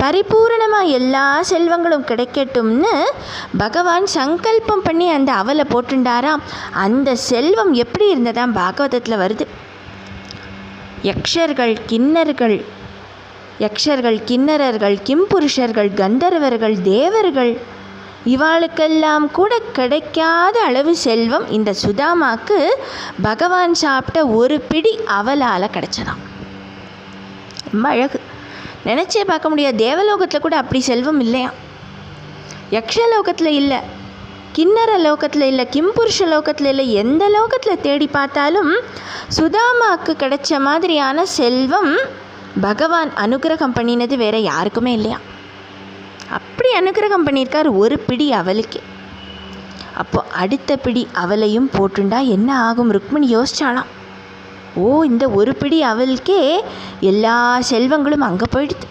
பரிபூரணமாக எல்லா செல்வங்களும் கிடைக்கட்டும்னு பகவான் சங்கல்பம் பண்ணி அந்த அவலை போட்டுண்டாராம் அந்த செல்வம் எப்படி இருந்ததாம்? பாகவதத்தில் வருது. யக்ஷர்கள் கிண்ணர்கள் யக்ஷர்கள் கிண்ணரர்கள் கிம்புருஷர்கள் கந்தர்வர்கள் தேவர்கள் இவாளுக்கெல்லாம் கூட கிடைக்காத அளவு செல்வம் இந்த சுதாமாக்கு பகவான் சாப்பிட்ட ஒரு பிடி அவலால் கிடைச்சதாம். ரொம்ப அழகு. நினச்சே பார்க்க முடியாது. தேவலோகத்தில் கூட அப்படி செல்வம் இல்லையா? யக்ஷலோகத்தில் இல்லை. கிண்ணற லோகத்தில் இல்லை. கிம்புருஷ லோகத்தில் இல்லை. எந்த லோகத்தில் தேடி பார்த்தாலும் சுதாமாக்கு கிடைச்ச மாதிரியான செல்வம் பகவான் அனுகிரகம் பண்ணினது வேற யாருக்குமே இல்லையா? அப்படி அனுகிரகம் பண்ணியிருக்கார் ஒரு பிடி அவளுக்கு. அப்போ அடுத்த பிடி அவளையும் போட்டுண்டா. என்ன ஆகும்? ருக்மிணி யோசிச்சாலாம் ஓ இந்த ஒரு பிடி அவளுக்கே எல்லா செல்வங்களும் அங்கே போயிடுது.